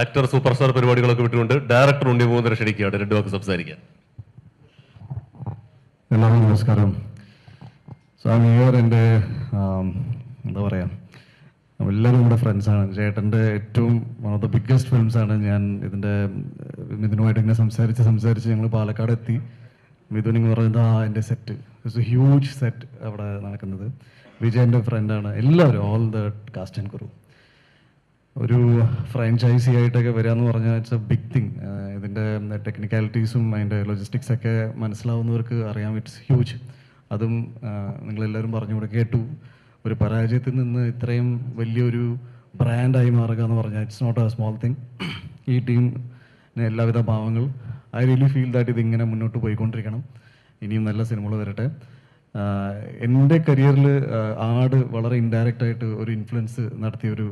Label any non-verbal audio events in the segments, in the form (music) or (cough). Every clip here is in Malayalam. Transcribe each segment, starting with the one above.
ആക്ടർ സൂപ്പർ സ്റ്റാർ പരിപാടികളൊക്കെ വിട്ടുകൊണ്ട് ഡയറക്ടർ ഉണ്ണി മൂന്നര ക്ഷണിക്കുകയാണ്. രണ്ടു വാക്ക് സംസാരിക്കാൻ. എല്ലാവർക്കും നമസ്കാരം. സ്വാമി ഇവർ എന്റെ എന്താ പറയുക എല്ലാവരും നമ്മുടെ ഫ്രണ്ട്സാണ് ചേട്ടന്റെ ഏറ്റവും വൺ ഓഫ് ദ ബിഗ്ഗസ്റ്റ് ഫിലിംസാണ് ഞാൻ ഇതിന്റെ മിഥുനുമായിട്ട് ഇങ്ങനെ സംസാരിച്ച് സംസാരിച്ച് ഞങ്ങൾ പാലക്കാട് എത്തി. മിഥുൻ ഇങ്ങനെ പറയുന്നത് ആ എന്റെ set it's a huge set അവിടെ നടക്കുന്നത്. വിജയന്റെ ഫ്രണ്ടാണ് എല്ലാവരും all the cast and crew ഒരു ഫ്രാഞ്ചൈസി ആയിട്ടൊക്കെ വരിക എന്ന് പറഞ്ഞാൽ ഇറ്റ്സ് എ ബിഗ് തിങ് ഇതിന്റെ ടെക്നിക്കാലിറ്റീസും അതിന്റെ ലോജിസ്റ്റിക്സ് ഒക്കെ മനസ്സിലാവുന്നവർക്ക് അറിയാം. ഇറ്റ്സ് ഹ്യൂജ് അതും നിങ്ങളെല്ലാവരും പറഞ്ഞുകൂടെ കേട്ടു. ഒരു പരാജയത്തിൽ നിന്ന് ഇത്രയും വലിയൊരു ബ്രാൻഡായി മാറുക എന്ന് പറഞ്ഞാൽ it's not a small thing ഈ ടീമിന് എല്ലാവിധ ഭാവങ്ങൾ ഐ റിയലി ഫീൽ ദാറ്റ് ഇതിങ്ങനെ മുന്നോട്ട് പോയിക്കൊണ്ടിരിക്കണം. ഇനിയും നല്ല സിനിമകൾ വരട്ടെ. എന്റെ കരിയറിൽ ആട് വളരെ ഇൻഡയറക്റ്റായിട്ട് ഒരു ഇൻഫ്ലുവൻസ് നടത്തിയ ഒരു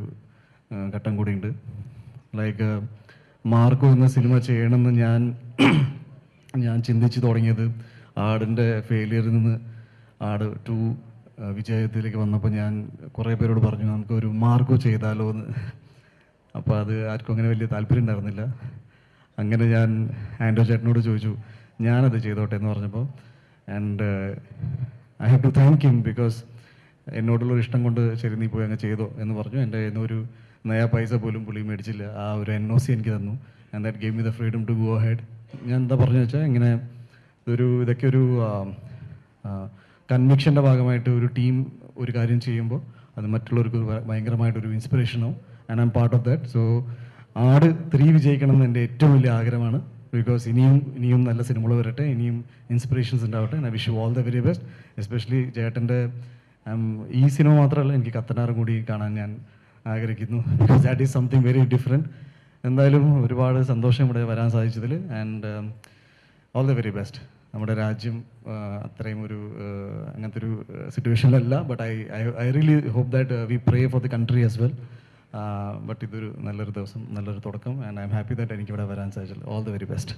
ഘട്ടം കൂടിയുണ്ട്. ലൈക്ക് മാർക്കോ എന്ന സിനിമ ചെയ്യണമെന്ന് ഞാൻ (clears throat) ഞാൻ ചിന്തിച്ചു തുടങ്ങിയത്. ആടിന്റെ ഫെയിലിയറിൽ നിന്ന് ആട് ടു വിജയത്തിലേക്ക് വന്നപ്പോൾ ഞാൻ കുറേ പേരോട് പറഞ്ഞു നമുക്കൊരു മാർക്കോ ചെയ്താലോ എന്ന്. (laughs) അപ്പോൾ അത് ആർക്കും അങ്ങനെ വലിയ താല്പര്യം ഉണ്ടായിരുന്നില്ല. അങ്ങനെ ഞാൻ ആൻഡോ ചേട്ടനോട് ചോദിച്ചു ഞാനത് ചെയ്തോട്ടെ എന്ന് പറഞ്ഞപ്പോൾ and I have to thank him because എന്നോടുള്ള ഒരു ഇഷ്ടം കൊണ്ട് ശരി നീ പോയി അങ്ങ് ചെയ്തോ എന്ന് പറഞ്ഞു. എന്റെ കയ്യിൽ ഒരു നയ പൈസ പോലും പുള്ളി മേടിച്ചില്ല. ആ ഒരു എൻ ഒ സി എനിക്ക് തന്നു. And that gave me the freedom to go ahead ഞാൻ എന്താ പറഞ്ഞു വെച്ചാൽ ഇങ്ങനെ ഇതൊരു ഇതൊക്കെ ഒരു കൺവിക്ഷന്റെ ഭാഗമായിട്ട് ഒരു ടീം ഒരു കാര്യം ചെയ്യുമ്പോൾ അത് മറ്റുള്ളവർക്ക് ഒരു ഭയങ്കരമായിട്ടൊരു ഇൻസ്പിറേഷനാവും and I'm part of that so Aadu three വിജയിക്കണം എന്ന് എന്റെ ഏറ്റവും വലിയ ആഗ്രഹമാണ്. ബിക്കോസ് ഇനിയും ഇനിയും നല്ല സിനിമകൾ വരട്ടെ ഇനിയും ഇൻസ്പിറേഷൻസ് ഉണ്ടാവട്ടെ. I wish you all the very best especially ചേട്ടന്റെ ഈ സിനിമ മാത്രമല്ല എനിക്ക് കത്തനാറും കൂടി കാണാൻ ഞാൻ ആഗ്രഹിക്കുന്നു. That is something very different എന്തായാലും ഒരുപാട് സന്തോഷം ഇവിടെ വരാൻ സാധിച്ചതിൽ. And all the very best നമ്മുടെ രാജ്യം അത്രയും ഒരു അങ്ങനത്തെ ഒരു സിറ്റുവേഷനിലല്ല but I I really hope that we pray for the country as well but ഇതൊരു നല്ലൊരു ദിവസം നല്ലൊരു തുടക്കം. And I'm happy that എനിക്ക് ഇവിടെ വരാൻ സാധിച്ചത് ഓൾ ദ വെരി ബെസ്റ്റ്